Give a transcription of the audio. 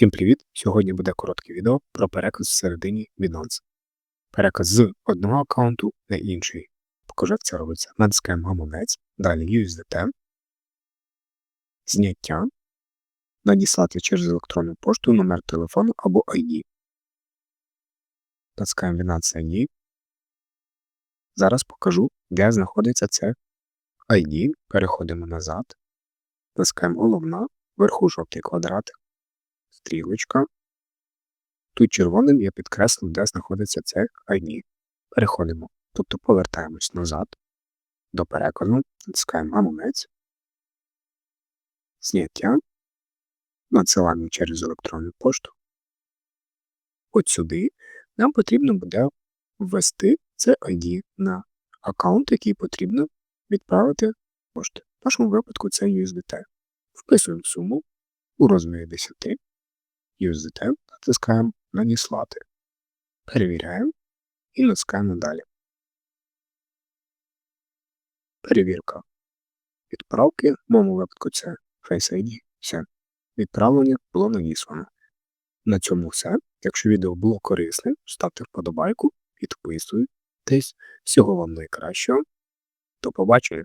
Всім привіт! Сьогодні буде коротке відео про переказ всередині Binance. Переказ з одного аккаунту на інший. Покажу, як це робиться. Натискаємо гаманець, далі USDT, зняття, надіслати через електронну пошту номер телефону або ID. Натискаємо Binance ID. Зараз покажу, де знаходиться це ID. Переходимо назад. Натискаємо головна, вверху жовтий квадратик стрілочка. Тут червоним я підкреслив, де знаходиться це ID. Переходимо, тобто повертаємось назад до переказу, натискаємо гаманець, зняття, надсилаємо через електронну пошту. От сюди нам потрібно буде ввести це ID на аккаунт, який потрібно відправити пошту. В нашому випадку це USDT. Вписуємо суму у розмірі 10. USDT, натискаємо Надіслати. Перевіряємо і натискаємо Далі. Перевірка. Відправки, в моєму випадку це Face ID. Все. Відправлення було надіслано. На цьому все. Якщо відео було корисним, ставте вподобайку, підписуйтесь. Всього вам найкращого. До побачення!